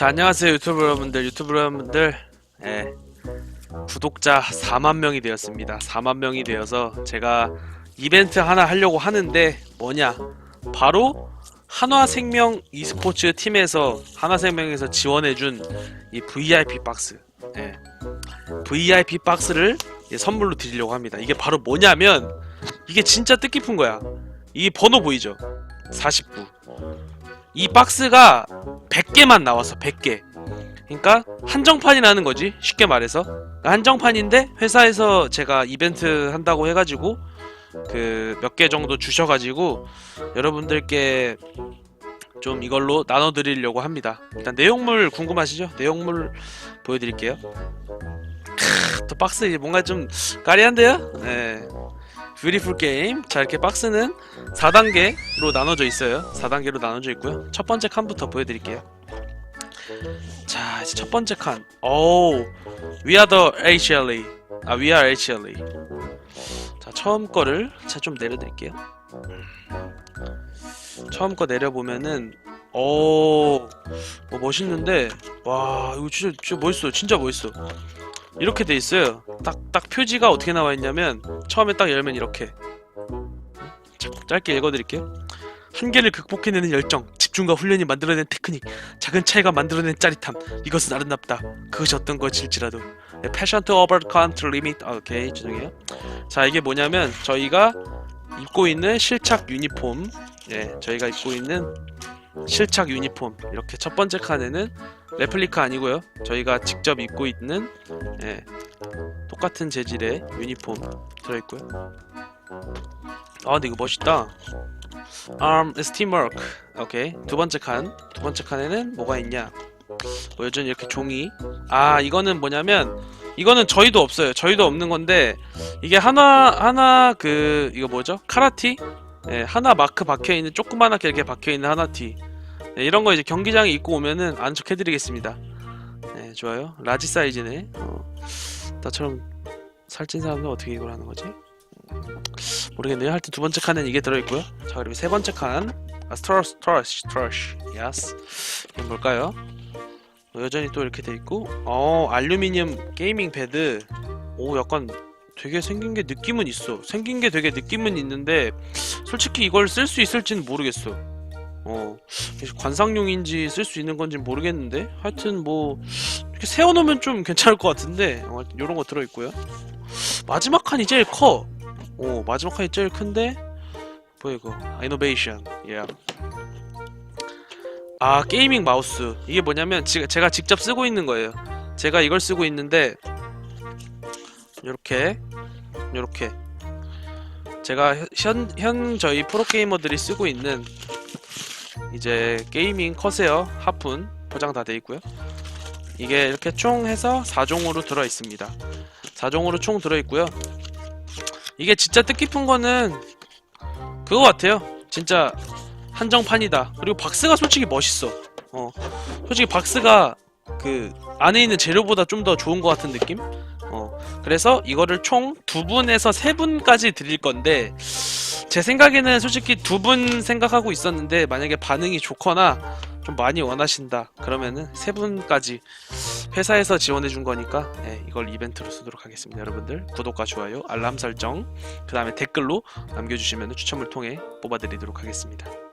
자 안녕하세요 유튜브 여러분들. 유튜브 여러분들. 예, 구독자 4만 명이 되었습니다. 4만 명이 되어서 제가 이벤트 하나 하려고 하는데 뭐냐? 바로 한화생명 e스포츠 팀에서 한화생명에서 지원해준 이 VIP 박스. 예, VIP 박스를 예, 선물로 드리려고 합니다. 이게 바로 뭐냐면 이게 진짜 뜻깊은 거야. 이 번호 보이죠? 49. 이 박스가 100개만 나왔어, 100개. 그러니까 한정판이라는 거지, 쉽게 말해서. 그러니까 한정판인데 회사에서 제가 이벤트 한다고 해가지고 그 몇 개 정도 주셔가지고 여러분들께 좀 이걸로 나눠드리려고 합니다. 일단 내용물 궁금하시죠? 내용물 보여드릴게요. 크, 또 박스 이제 뭔가 좀 까리한데요? 네. 뷰티풀 게임. 자, 이렇게 박스는 4단계로 나눠져 있어요. 4단계로 나눠져 있고요. 첫 번째 칸부터 보여드릴게요. 자, 이제 첫 번째 칸. 오, We are the HLE. 아, We are HLE. 자, 처음 거를 자 좀 내려드릴게요. 처음 거 내려보면은 오, 뭐 멋있는데 와, 이거 진짜 진짜 멋있어. 진짜 멋있어. 이렇게 돼 있어요. 딱딱 표지가 어떻게 나와 있냐면 처음에 딱 열면 이렇게 자, 짧게 읽어드릴게요. 한계를 극복해내는 열정, 집중과 훈련이 만들어낸 테크닉, 작은 차이가 만들어낸 짜릿함. 이것은 아름답다. 그것이 어떤 것일지라도. to overcome the limit. 아, 오케이, 죄송해요. 자, 이게 뭐냐면 저희가 입고 있는 실착 유니폼. 예, 저희가 입고 있는 실착 유니폼. 이렇게 첫 번째 칸에는 레플리카 아니고요. 저희가 직접 입고 있는 예, 똑같은 재질의 유니폼 들어있고요. 아, 근데 이거 멋있다. Arm is teamwork. 오케이. 두 번째 칸. 두 번째 칸에는 뭐가 있냐? 뭐 여전히 이렇게 종이. 아, 이거는 뭐냐면 이거는 저희도 없어요. 저희도 없는 건데 이게 하나 하나 그 이거 뭐죠? 카라티? 예, 하나 마크 박혀 있는 조그만하게 이렇게 박혀 있는 하나티. 네, 이런 거 이제 경기장에 입고 오면은 안착해드리겠습니다. 네, 좋아요. 라지 사이즈네. 어, 나처럼 살찐 사람은 어떻게 이걸 하는 거지? 모르겠네요. 하여튼 두 번째 칸엔 이게 들어있고요. 자 그리고 세 번째 칸, 아 스트러시, 스트러시, 스트러시, 야스. 이건 뭘까요? 어, 여전히 또 이렇게 돼 있고, 어 알루미늄 게이밍 패드. 오 약간 되게 생긴 게 느낌은 있어. 생긴 게 되게 느낌은 있는데 솔직히 이걸 쓸 수 있을지는 모르겠어. 어 관상용인지 쓸 수 있는 건지 모르겠는데 하여튼 뭐 이렇게 세워놓으면 좀 괜찮을 것 같은데 어, 이런 거 들어있고요. 마지막 칸이 제일 커. 오 마지막 칸이 제일 큰데 뭐야 이거 이노베이션 예. 아 게이밍 마우스 이게 뭐냐면 지, 제가 직접 쓰고 있는 거예요 제가 이걸 쓰고 있는데 이렇게 이렇게 제가 현, 현 저희 프로게이머들이 쓰고 있는 이제 게이밍 커세어 하푼 포장 다 돼 있고요 이게 이렇게 총 해서 4종으로 들어 있습니다 4종으로 총 들어 있고요 이게 진짜 뜻깊은 거는 그거 같아요. 진짜 한정판이다. 그리고 박스가 솔직히 멋있어. 어, 솔직히 박스가 그 안에 있는 재료보다 좀 더 좋은 것 같은 느낌? 어, 그래서 이거를 총 두 분에서 세 분까지 드릴 건데 제 생각에는 솔직히 두 분 생각하고 있었는데 만약에 반응이 좋거나 좀 많이 원하신다 그러면은 세 분까지 회사에서 지원해 준 거니까 예, 이걸 이벤트로 쓰도록 하겠습니다 여러분들. 구독과 좋아요 알람 설정 그 다음에 댓글로 남겨주시면 추첨을 통해 뽑아드리도록 하겠습니다